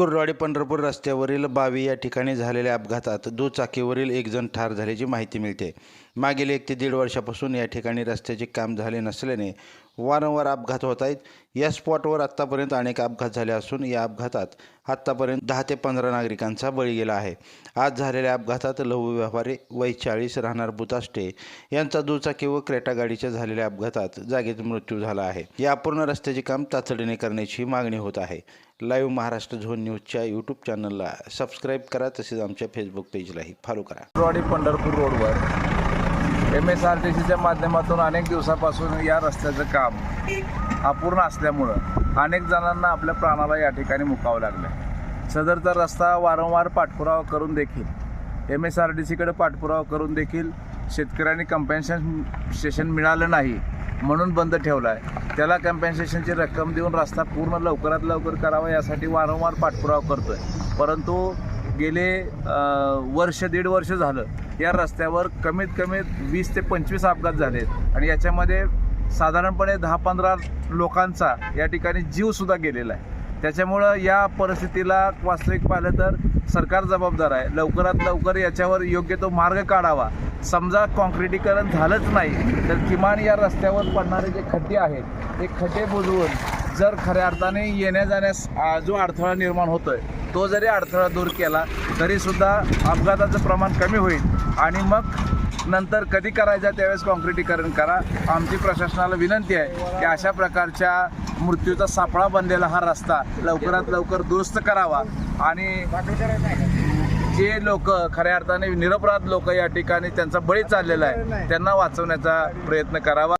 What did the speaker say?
कुर्डवाडी पंढरपूर रस्त्यावरील बावी या ठिकाणी झालेल्या अपघातात दुचाकीवरील एक जण ठार झाल्याची माहिती मिळते. मागील एक ते दीड वर्षापासून या ठिकाणी रस्त्याचे काम झाले नसल्याने वारंवार अपघात होत आहेत. या स्पॉटवर आत्तापर्यंत अनेक अपघात झाले असून या अपघातात आत्तापर्यंत दहा ते पंधरा नागरिकांचा बळी गेला आहे. आज झालेल्या अपघातात लघु व्यापारी वय चाळीस राहणार बुताष्टे यांचा दुचाकी व क्रेटा गाडीच्या झालेल्या अपघातात जागेत मृत्यू झाला आहे. या पूर्ण रस्त्याचे काम तातडीने करण्याची मागणी होत आहे. लाईव्ह महाराष्ट्र झोन न्यूजच्या यूट्यूब चॅनलला सबस्क्राईब करा तसेच आमच्या फेसबुक पेजलाही फॉलो करा. कुर्डवाडी पंढरपूर रोडवर एम एस आर टी सीच्या माध्यमातून अनेक दिवसापासून या रस्त्याचं काम अपूर्ण असल्यामुळं अनेक जणांना आपल्या प्राणाला या ठिकाणी मुकावं लागलं सदरचा रस्ता वारंवार पाठपुरावा करून देखील एम एस आर डी सीकडे पाठपुरावा करून देखील शेतकऱ्यांनी कम्पेन्शन सेशन मिळालं नाही म्हणून बंद ठेवला आहे त्याला कम्पेन्सेशनची रक्कम देऊन रस्ता पूर्ण लवकरात लवकर करावा यासाठी वारंवार पाठपुरावा करतो आहे परंतु गेले वर्ष दीड वर्ष झालं या रस्त्यावर कमीत कमी वीस ते पंचवीस अपघात झालेत. आणि याच्यामध्ये साधारणपणे दहा पंधरा लोकांचा या ठिकाणी जीवसुद्धा गेलेला आहे. त्याच्यामुळं या परिस्थितीला वास्तविक पाहिलं तर सरकार जबाबदार आहे. लवकरात लवकर याच्यावर योग्य तो मार्ग काढावा. समजा कॉन्क्रिटीकरण झालंच नाही तर किमान या रस्त्यावर पडणारे जे खड्डे आहेत ते खड्डे बुजवून जर खऱ्या अर्थाने येण्या जाण्यास जो अडथळा निर्माण होतोय तो जरी अडथळा दूर केला तरीसुद्धा अपघाताचं प्रमाण कमी होईल. आणि मग नंतर कधी करायचं त्यावेळेस कॉन्क्रिटीकरण करा. आमची प्रशासनाला विनंती आहे की अशा प्रकारच्या मृत्यूचा सापळा बनलेला हा रस्ता लवकरात लवकर दुरुस्त करावा. आणि जे लोक खऱ्या अर्थाने निरपराध लोक या ठिकाणी त्यांचा बळी चाललेला आहे त्यांना वाचवण्याचा प्रयत्न करावा.